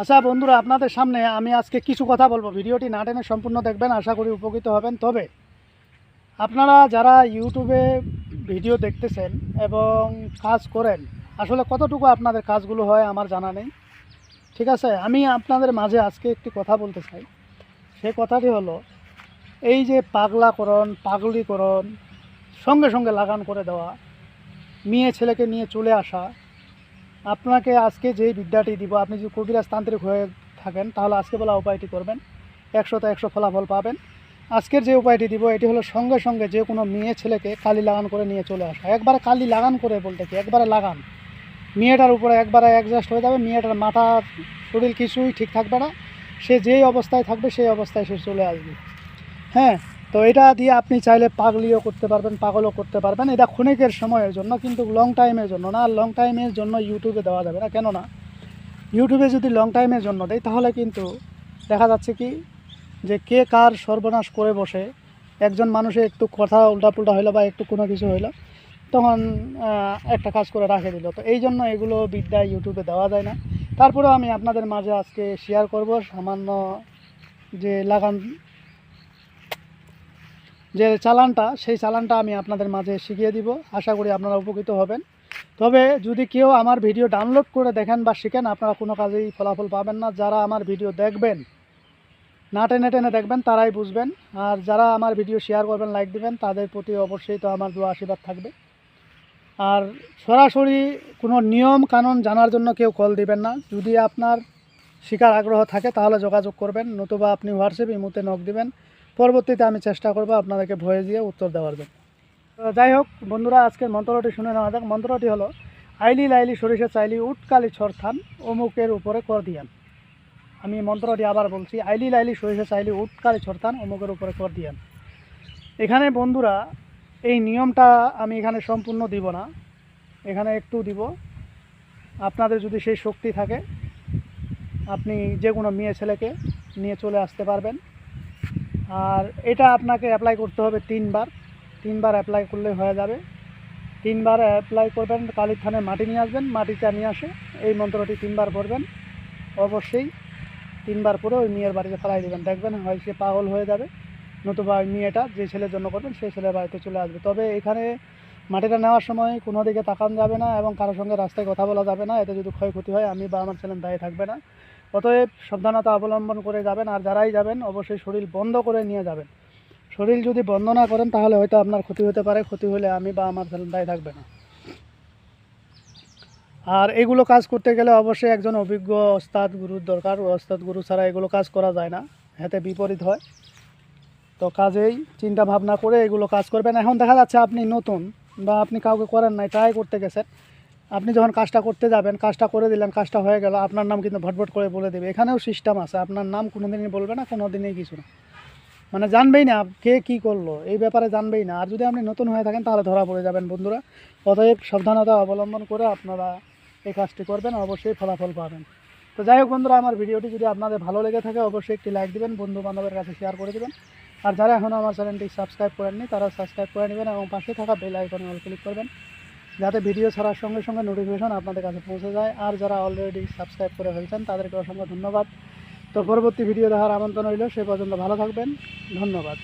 আচ্ছা বন্ধুরা, আপনাদের সামনে আমি আজকে কিছু কথা বলব। ভিডিওটি না টেনে সম্পূর্ণ দেখবেন, আশা করি উপকৃত হবেন। তবে আপনারা যারা ইউটিউবে ভিডিও দেখতেছেন এবং কাজ করেন, আসলে কতটুকু আপনাদের কাজগুলো হয় আমার জানা নেই। ঠিক আছে, আমি আপনাদের মাঝে আজকে একটি কথা বলতে চাই। সে কথাটি হলো, এই যে পাগলাকরণ, পাগলিকরণ, সঙ্গে সঙ্গে লাগান করে দেওয়া, মেয়ে ছেলেকে নিয়ে চলে আসা আপনাকে আজকে যেই বিদ্যাটি দিব, আপনি যদি কবিরাজ তান্ত্রিক হয়ে থাকেন, তাহলে আজকে বলা উপায়টি করবেন। একশোতে একশো ফলাফল পাবেন। আজকের যে উপায়টি দিব, এটি হলো সঙ্গে সঙ্গে যে কোনো মেয়ে ছেলেকে কালি লাগান করে নিয়ে চলে আসা। একবারে কালি লাগান করে বলতে কি? একবারে লাগান। মেয়েটার উপরে একবারে অ্যাডজাস্ট হয়ে যাবে, মেয়েটার মাথা শরীর কিছুই ঠিক থাকবে না। সে যেই অবস্থায় থাকবে, সেই অবস্থায় সে চলে আসবে। হ্যাঁ তো এটা দিয়ে আপনি চাইলে পাগলিও করতে পারবেন, পাগলও করতে পারবেন। এটা ক্ষণিকের সময়ের জন্য, কিন্তু লং টাইমের জন্য না। লং টাইমের জন্য ইউটিউবে দেওয়া যাবে না। কেননা ইউটিউবে যদি লং টাইমের জন্য দেয়, তাহলে কিন্তু দেখা যাচ্ছে কি, যে কে কার সর্বনাশ করে বসে, একজন মানুষের একটু কথা উল্টাপুল্টা হইল বা একটু কোনো কিছু হইল, তখন একটা কাজ করে রাখে দিল। তো এই জন্য এগুলো বিদ্যা ইউটিউবে দেওয়া যায় না। তারপরেও আমি আপনাদের মাঝে আজকে শেয়ার করব। সামান্য যে লাগান যে চালানটা, সেই চালানটা আমি আপনাদের মাঝে শিখিয়ে দিব। আশা করি আপনারা উপকৃত হবেন। তবে যদি কেউ আমার ভিডিও ডাউনলোড করে দেখেন বা শিখেন, আপনারা কোনো কাজেই ফলাফল পাবেন না। যারা আমার ভিডিও দেখবেন, না টেনে টেনে দেখবেন, তারাই বুঝবেন। আর যারা আমার ভিডিও শেয়ার করবেন, লাইক দিবেন, তাদের প্রতি অবশ্যই তো আমার দোয়া আশীর্বাদ থাকবে। আর সরাসরি কোনো নিয়ম কানুন জানার জন্য কেউ কল দিবেন না। যদি আপনার শিকার আগ্রহ থাকে, তাহলে যোগাযোগ করবেন, নতুবা আপনি হোয়াটসঅ্যাপ ইমুতে নক দিবেন। পরবর্তীতে আমি চেষ্টা করব আপনাদেরকে ভয়ে দিয়ে উত্তর দেওয়ার জন্য। যাই হোক, বন্ধুরা আজকের মন্ত্রটি শুনে নেওয়া যাক। মন্ত্রটি হলো, আইলি লাইলি সরিষা চাইলি উটকালি ছরথান, অমুকের উপরে কর দিয়ান। আমি মন্ত্রটি আবার বলছি, আইলি লাইলি সরিষা চাইলি উটকালি ছরথান, অমুকের উপরে কর দিয়ান। এখানে বন্ধুরা, এই নিয়মটা আমি এখানে সম্পূর্ণ দিব না। এখানে একটু দিব। আপনাদের যদি সেই শক্তি থাকে, আপনি যে কোনো মেয়ে ছেলেকে নিয়ে চলে আসতে পারবেন। আর এটা আপনাকে অ্যাপ্লাই করতে হবে তিনবার। তিনবার অ্যাপ্লাই করলে হয়ে যাবে। তিনবার অ্যাপ্লাই করবেন, কালীর থানে মাটি নিয়ে আসবেন মাটিটা নিয়ে আসে, এই মন্ত্রটি তিনবার পড়বেন, অবশ্যই তিনবার পরে ওই মেয়ের বাড়িতে ফেলাই দেবেন। দেখবেন হয় সে পাগল হয়ে যাবে, নতুবা ওই মেয়েটা যে ছেলের জন্য করবেন সেই ছেলের বাড়িতে চলে আসবে। তবে এখানে মাটিটা নেওয়ার সময় কোনো দিকে তাকান যাবে না এবং কারোর সঙ্গে রাস্তায় কথা বলা যাবে না। এতে যদি ক্ষয়ক্ষতি হয়, আমি বা আমার ছেলে দায়ী থাকবে না। অতএব সাবধানতা অবলম্বন করে যাবেন, আর যারাই যাবেন, অবশ্যই শরীর বন্ধ করে নিয়ে যাবেন। শরীর যদি বন্ধ না করেন, তাহলে হয়তো আপনার ক্ষতি হতে পারে, ক্ষতি হলে আমি বা আমার দায়ী থাকবে না। আর এগুলো কাজ করতে গেলে অবশ্যই একজন অভিজ্ঞ ওস্তাদ গুরুর দরকার। ওস্তাদ গুরু ছাড়া এগুলো কাজ করা যায় না, এতে বিপরীত হয়। তো কাজেই চিন্তা ভাবনা করে এগুলো কাজ করবেন। এখন দেখা যাচ্ছে আপনি নতুন বা আপনি কাউকে করেন নাই ট্রাই করতে গেছেন। আপনি যখন কাজটা করতে যাবেন, কাজটা করে দিলেন, কাজটা হয়ে গেল, আপনার নাম কিন্তু ভটভট করে বলে দেবে। এখানেও সিস্টেম আছে, আপনার নাম কোনো দিনই বলবে না কোনো দিনই কিছু না। মানে জানবেই না কে কী করল, এই ব্যাপারে জানবেই না। আর যদি আপনি নতুন হয়ে থাকেন, তাহলে ধরা পড়ে যাবেন বন্ধুরা। অতএব সাবধানতা অবলম্বন করে আপনারা এই কাজটি করবেন, অবশ্যই ফলাফল পাবেন। তো যাই হোক বন্ধুরা, আমার ভিডিওটি যদি আপনাদের ভালো লেগে থাকে, অবশ্যই একটি লাইক দিবেন বন্ধু বান্ধবের কাছে শেয়ার করে দেবেন। আর যারা এখনও আমার চ্যানেলটি সাবস্ক্রাইব করেননি, তারা সাবস্ক্রাইব করে নেবেন এবং পাশে থাকা বেল আইকনে অল ক্লিক করবেন। যাতে ভিডিও ছাড়ার সঙ্গে সঙ্গে নোটিফিকেশন আপনাদের কাছে পৌঁছে যায়। আর যারা অলরেডি সাবস্ক্রাইব করে ফেলছেন, তাদেরকে অসংখ্য ধন্যবাদ। তো পরবর্তী ভিডিও দেখার আমন্ত্রণ রইল, সে পর্যন্ত ভালো থাকবেন। ধন্যবাদ।